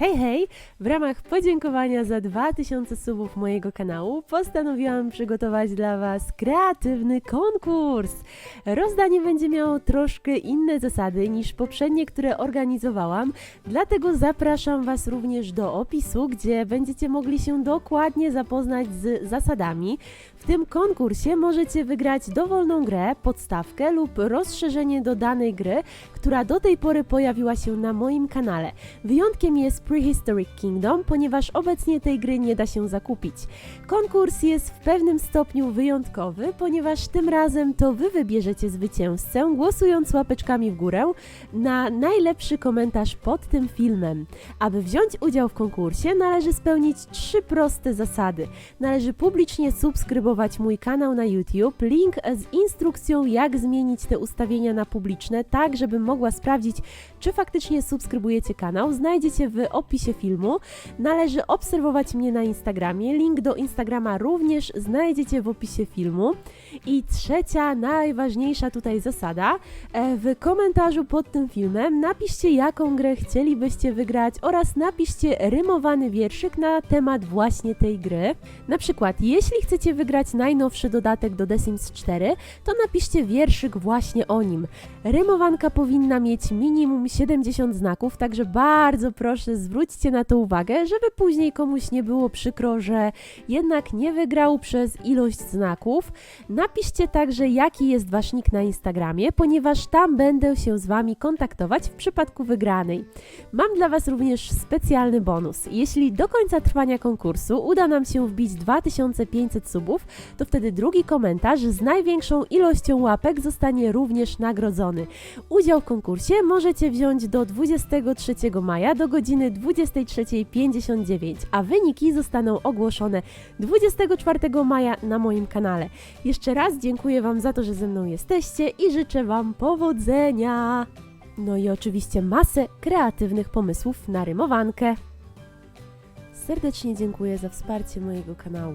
Hej, hej! W ramach podziękowania za 2000 subów mojego kanału postanowiłam przygotować dla Was kreatywny konkurs. Rozdanie będzie miało troszkę inne zasady niż poprzednie, które organizowałam, dlatego zapraszam Was również do opisu, gdzie będziecie mogli się dokładnie zapoznać z zasadami. W tym konkursie możecie wygrać dowolną grę, podstawkę lub rozszerzenie do danej gry, która do tej pory pojawiła się na moim kanale. Wyjątkiem jest Prehistoric Kingdom, ponieważ obecnie tej gry nie da się zakupić. Konkurs jest w pewnym stopniu wyjątkowy, ponieważ tym razem to Wy wybierzecie zwycięzcę, głosując łapeczkami w górę na najlepszy komentarz pod tym filmem. Aby wziąć udział w konkursie, należy spełnić trzy proste zasady. Należy publicznie subskrybować mój kanał na YouTube, link z instrukcją, jak zmienić te ustawienia na publiczne, tak żebym mogła sprawdzić, czy faktycznie subskrybujecie kanał, znajdziecie w opisie filmu. Należy obserwować mnie na Instagramie, link do Instagrama również znajdziecie w opisie filmu. I trzecia, najważniejsza tutaj zasada, e, w komentarzu pod tym filmem napiszcie jaką grę chcielibyście wygrać oraz napiszcie rymowany wierszyk na temat właśnie tej gry. Na przykład, jeśli chcecie wygrać najnowszy dodatek do The Sims 4, to napiszcie wierszyk właśnie o nim. Rymowanka powinna mieć minimum 70 znaków, także bardzo proszę zwróćcie na to uwagę, żeby później komuś nie było przykro, że jednak nie wygrał przez ilość znaków. Napiszcie także, jaki jest wasz nick na Instagramie, ponieważ tam będę się z wami kontaktować w przypadku wygranej. Mam dla was również specjalny bonus. Jeśli do końca trwania konkursu uda nam się wbić 2500 subów, to wtedy drugi komentarz z największą ilością łapek zostanie również nagrodzony. Udział w konkursie możecie wziąć do 23 maja do godziny 23.59, a wyniki zostaną ogłoszone 24 maja na moim kanale. Jeszcze raz dziękuję Wam za to, że ze mną jesteście i życzę Wam powodzenia! No i oczywiście masę kreatywnych pomysłów na rymowankę. Serdecznie dziękuję za wsparcie mojego kanału.